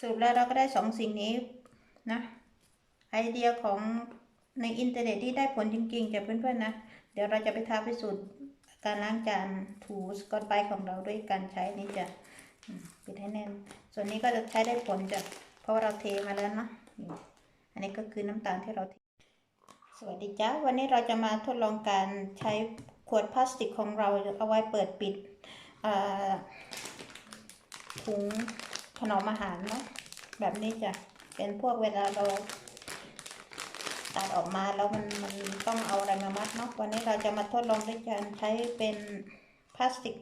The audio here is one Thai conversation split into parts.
สรุปแล้วเราก็ได้สองสิ่งนี้นะไอเดียของในอินเทอร์เน็ตที่ได้ผลจริงๆจากเพื่อนๆนะ เดี๋ยวเราจะไปทาพิสูจน์การล้างจานถูสกอตไบของเราด้วยการใช้นี่จะปิดให้แน่น ส่วนนี้ก็จะใช้ได้ผลจ้ะเพราะเราเทมาแล้วนะอันนี้ก็คือน้ำตาลที่เราเทสวัสดีจ้าวันนี้เราจะมาทดลองการใช้ขวดพลาสติกของเราเอาไว้เปิดปิดถุง ถนมอาหารเนาะแบบนี้จะเป็นพวกเวลาเราตัดออกมาแล้วมันมันต้องเอาอะไรมามัดเนาะวันนี้เราจะมาทดลองด้วยการใช้เป็นพลาสติก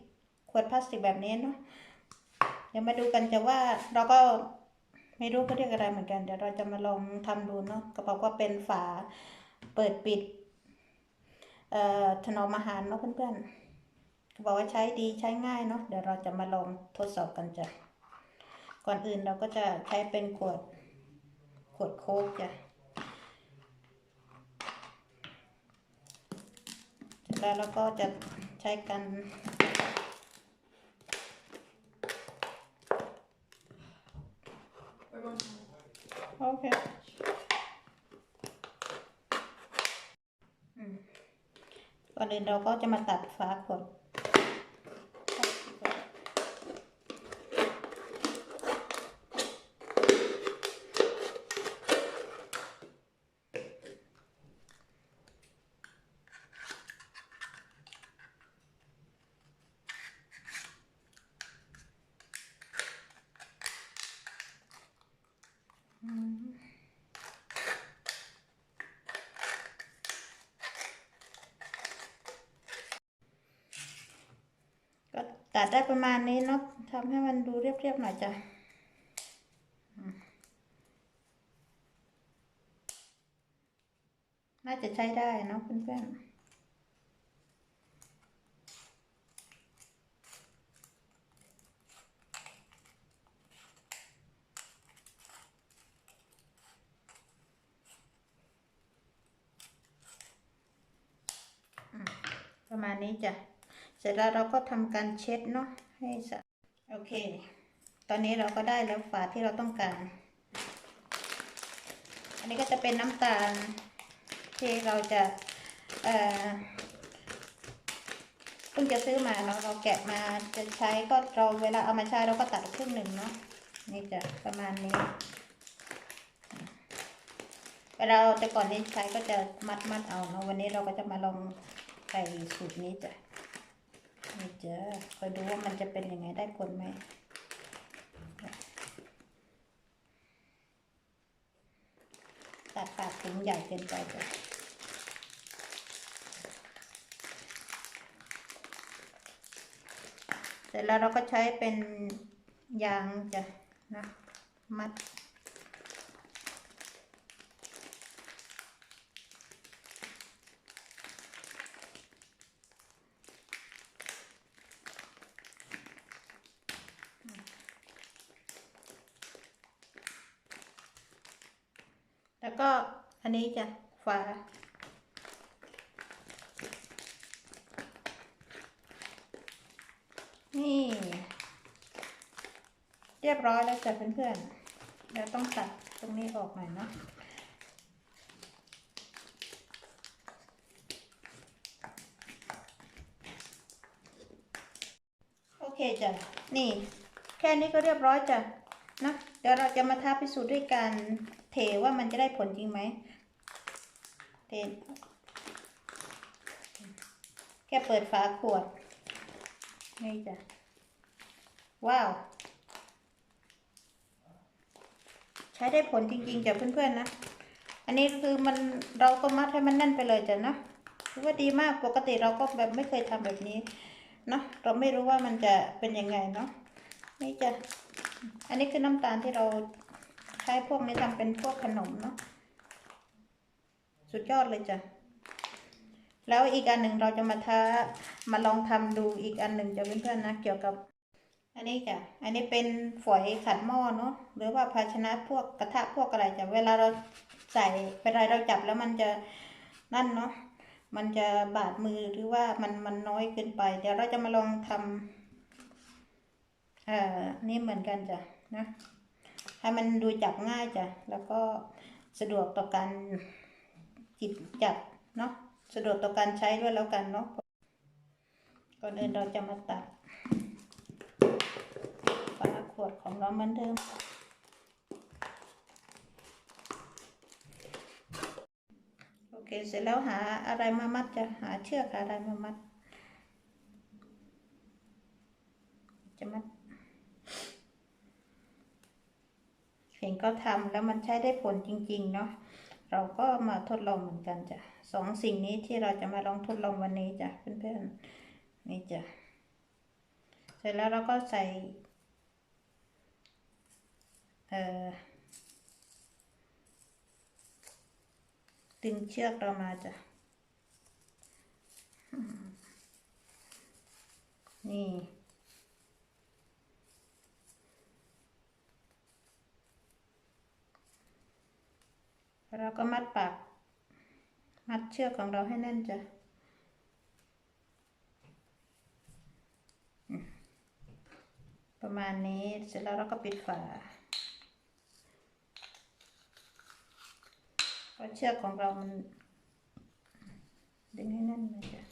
ขวดพลาสติกแบบนี้เนาะเดี๋ยวมาดูกันจะว่าเราก็ไม่รู้เขาเรียกอะไรเหมือนกันเดี๋ยวเราจะมาลองทำดูเนาะก็บอกว่าเป็นฝาเปิดปิดเอ่อถนอมอาหารเนาะเพื่อนๆเขาบอกว่าใช้ดีใช้ง่ายเนาะเดี๋ยวเราจะมาลองทดสอบกันจ้ะ ก่อนอื่นเราก็จะใช้เป็นขวดขวดโค้กจ้ะเสร็จแล้วเราก็จะใช้กันโอเคก่อนอื่นเราก็จะมาตัดฝาขวด อืม ก็ตัดได้ประมาณนี้เนาะทำให้มันดูเรียบๆหน่อยจ้ะน่าจะใช้ได้เนาะเพื่อนๆประมาณนี้จ้ะ เสร็จแล้วเราก็ทำการเช็ดเนาะให้สะโอเค ตอนนี้เราก็ได้แล้วฝาที่เราต้องการ อันนี้ก็จะเป็นน้ำตาลที่เราจะเอ่อเพิ่งจะซื้อมาเนาะเราแกะมาจะใช้ก็เราเวลาเอามาใช้เราก็ตัดครึ่งหนึ่งเนาะนี่จะประมาณนี้เวลาเราแต่ก่อนนี้ใช้ก็จะมัดมัดเอาเนาะวันนี้เราก็จะมาลองใส่สูตรนี้จ้ะ นี่จ้ะคอยดูว่ามันจะเป็นยังไงได้ผลไหมตัดปากถุงใหญ่เกินไปจ้ะเสร็จแล้วเราก็ใช้เป็นยางจ้ะนะมัด ก็อันนี้จะฝานี่ เรียบร้อยแล้วจ้ะเพื่อนๆเดี๋ยวต้องตัดตรงนี้ออกหน่อยเนาะโอเคจ้ะนี่ แค่นี้ก็เรียบร้อยจ้ะนะเดี๋ยวเราจะมาทาพิสูจน์ด้วยการ เทว่ามันจะได้ผลจริงไหมเทแค่เปิดฝาขวดนี่จ้ะ ว้าว ใช้ได้ผลจริงๆจ้ะเพื่อนๆนะ อันนี้คือมันเราก็มัดให้มันแน่นไปเลยจ้ะเนะถือว่าดีมากปกติเราก็แบบไม่เคยทำแบบนี้เนาะเราไม่รู้ว่ามันจะเป็นยังไงเนาะนี่จ้ะ อันนี้คือน้ำตาลที่เรา ช้พวกนี้ทำเป็นพวกขนมเนาะสุดยอดเลยจ้ะแล้วอีกอันหนึ่งเราจะมาท้ามาลองทำดูอีกอันหนึ่งจะเพื่อนๆนะ เกี่ยวกับ อันนี้จ้ะอันนี้เป็นฝอยขัดหม้อเนาะหรือว่าภาชนะพวกกระทะพวกอะไรจ้ะเวลาเราใส่เวลาเราจับแล้วมันจะนั่นเนาะมันจะบาดมือหรือว่ามันมันน้อยเกินไป เดี๋ยวเราจะมาลองทำเอ่อนี่เหมือนกันจ้ะนะ ให้มันดูจับง่ายจ้ะ แล้วก็สะดวกต่อการจิบจับเนาะ สะดวกต่อการใช้ด้วยแล้วกันเนาะ ก่อนอื่นเราจะมาตัดฝาขวดของเราเหมือนเดิมโอเค เสร็จแล้วหาอะไรมามัดจะหาเชือกอะไรมามัด จะมัด เห็นก็ทำแล้วมันใช้ได้ผลจริงๆเนาะเราก็มาทดลองเหมือนกันจ้ะสองสิ่งนี้ที่เราจะมาลองทดลองวันนี้จ้ะเพื่อนๆนี่จ้ะเสร็จแล้วเราก็ใส่เอ่อดึงเชือกเรามาจ้ะนี่ เราก็มัดปาก มัดเชือกของเราให้แน่นจ้ะประมาณนี้เสร็จแล้วเราก็ปิดฝาเพราะเชือกของเรามัน ดึงให้แน่นเลยจ้ะ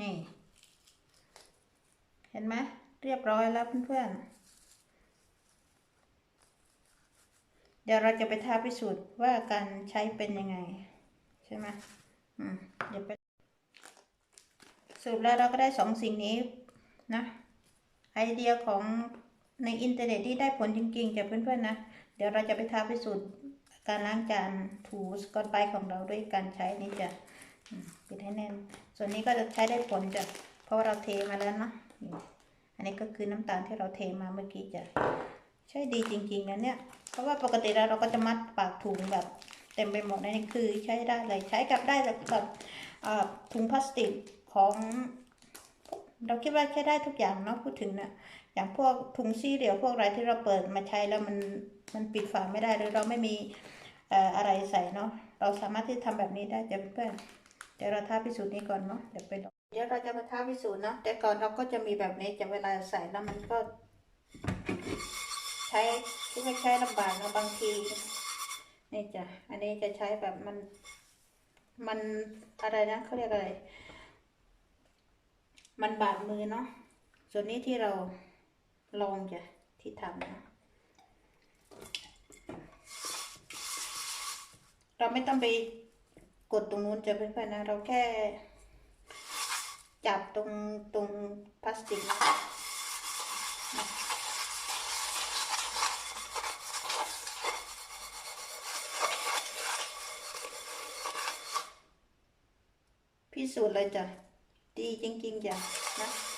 นี่ ไหมเรียบร้อยแล้วเพื่อนๆ เดี๋ยวเราจะไปท้าพิสูจน์ว่าการใช้เป็นยังไง ใช่ไหมอืมเดี๋ยวไปสรุปแล้วเราก็ได้สองสิ่งนี้นะ ไอเดียของในอินเทอร์เน็ตที่ได้ผลจริงๆจากเพื่อนๆนะ เดี๋ยวเราจะไปท้าพิสูจน์การล้างจานถูสกอตไบรท์ของเราด้วยการใช้นี่จะปิดให้แน่น ส่วนนี้ก็จะใช้ได้ผลจ้ะเพราะาเราเทมาแล้วเนาะ อันนี้ก็คือน้ำตาลที่เราเทมาเมื่อกี้จะใช่ดีจริง ๆนะเนี่ย เพราะว่าปกติแล้วเราก็จะมัดปากถุงแบบเต็มไปหมดนะนี่คือใช้ได้เลยใช้กับได้กับถุงพลาสติกของเราคิดว่าใช้ได้ทุกอย่างเนาะพูดถึงนะอย่างพวกถุงซี่เหลียวพวกอะไรที่เราเปิดมาใช้แล้วมันมันปิดฝาไม่ได้หรือเราไม่มีอะไรใส่เนาะเราสามารถที่ทำแบบนี้ได้จ้ะเพื่อนเดี๋ยวเราท้าพิสูจน์นี้ก่อนเนาะเดี๋ยวไปลอง เดี๋ยวเราจะมาท้าพิสูจน์เนาะแต่ก่อนเราก็จะมีแบบนี้จะเวลาใส่แล้วมันก็ ใช้ที่ไม่ใช้ลำบากนะบางทีนี่จ้ะอันนี้จะใช้แบบมัน มันอะไรนะเขาเรียกอะไร มันบาดมือเนาะส่วนนี้ที่เราลองจ้ะที่ทำนะเราไม่ต้องไปกดตรงนู้นจะเพื่อนๆนะ เราแค่ จับตรงตรงพลาสติกนะพิสูจน์เลยจ้ะ ดีจริงๆจ้ะนะ